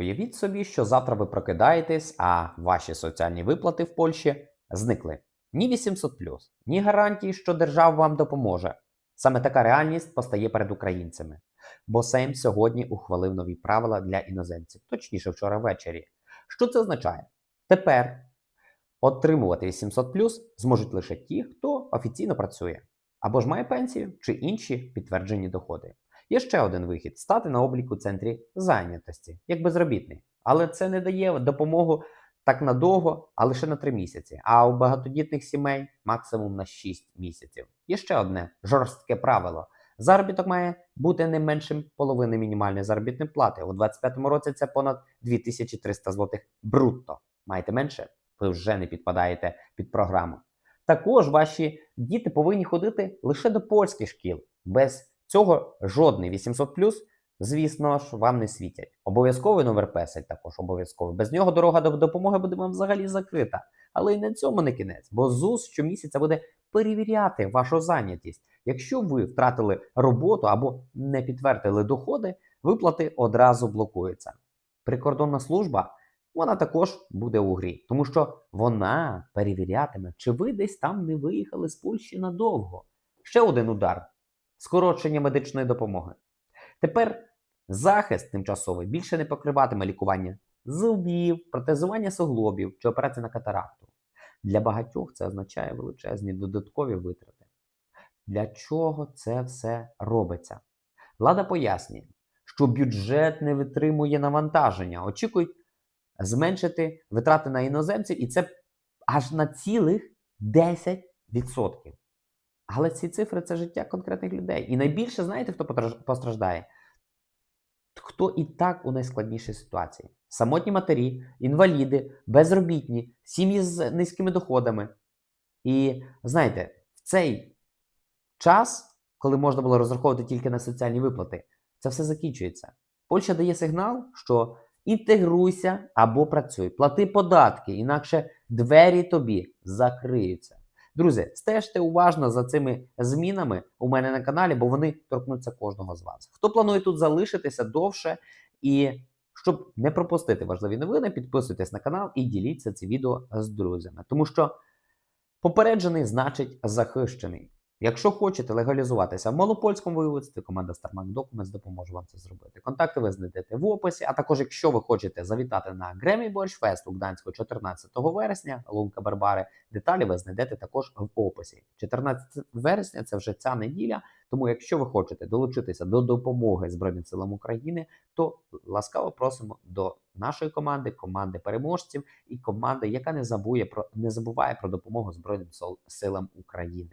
Уявіть собі, що завтра ви прокидаєтесь, а ваші соціальні виплати в Польщі зникли. Ні 800 ні гарантії, що держава вам допоможе. Саме така реальність постає перед українцями. Бо Сейм сьогодні ухвалив нові правила для іноземців, точніше вчора ввечері. Що це означає? Тепер отримувати 800 зможуть лише ті, хто офіційно працює, або ж має пенсію чи інші підтверджені доходи. Є ще один вихід стати на облік у центрі зайнятості, як безробітний. Але це не дає допомогу так надовго, а лише на 3 місяці. А у багатодітних сімей максимум на 6 місяців. Є ще одне жорстке правило. Заробіток має бути не меншим половини мінімальної заробітної плати. У 2025 році це понад 2300 злотих брутто. Маєте менше, ви вже не підпадаєте під програму. Також ваші діти повинні ходити лише до польських шкіл. Без цього жодний 800 звісно ж, вам не світять. Обов'язковий номер песель також обов'язковий. Без нього дорога до допомоги буде вам взагалі закрита. Але й на цьому не кінець, бо ЗУС щомісяця буде перевіряти вашу зайнятість. Якщо ви втратили роботу або не підтвердили доходи, виплати одразу блокуються. Прикордонна служба вона також буде у грі, тому що вона перевірятиме, чи ви десь там не виїхали з Польщі надовго. Ще один удар скорочення медичної допомоги. Тепер захист тимчасовий більше не покриватиме лікування зубів, протезування суглобів чи операції на катаракту. Для багатьох це означає величезні додаткові витрати. Для чого це все робиться? Влада пояснює, що бюджет не витримує навантаження, очікують зменшити витрати на іноземців, і це аж на цілих 10%. Але ці цифри це життя конкретних людей. І найбільше, знаєте, хто постраждає? Хто і так у найскладнішій ситуації? Самотні матері, інваліди, безробітні, сім'ї з низькими доходами. І знаєте, в цей час, коли можна було розраховувати тільки на соціальні виплати, це все закінчується. Польща дає сигнал, що інтегруйся або працюй, плати податки, інакше двері тобі закриються. Друзі, стежте уважно за цими змінами у мене на каналі, бо вони торкнуться кожного з вас. Хто планує тут залишитися довше і щоб не пропустити важливі новини, підписуйтесь на канал і діліться це відео з друзями. Тому що попереджений значить захищений. Якщо хочете легалізуватися в малопольському виробництві, команда StarMac Documents допоможе вам це зробити. Контакти ви знайдете в описі. А також, якщо ви хочете завітати на Grammy Борщ Fest у Гданську 14 вересня, Лунка Барбари, деталі ви знайдете також в описі. 14 вересня це вже ця неділя. Тому, якщо ви хочете долучитися до допомоги Збройним силам України, то ласкаво просимо до нашої команди, команди переможців і команди, яка не забує про не забуває про допомогу Збройним силам України.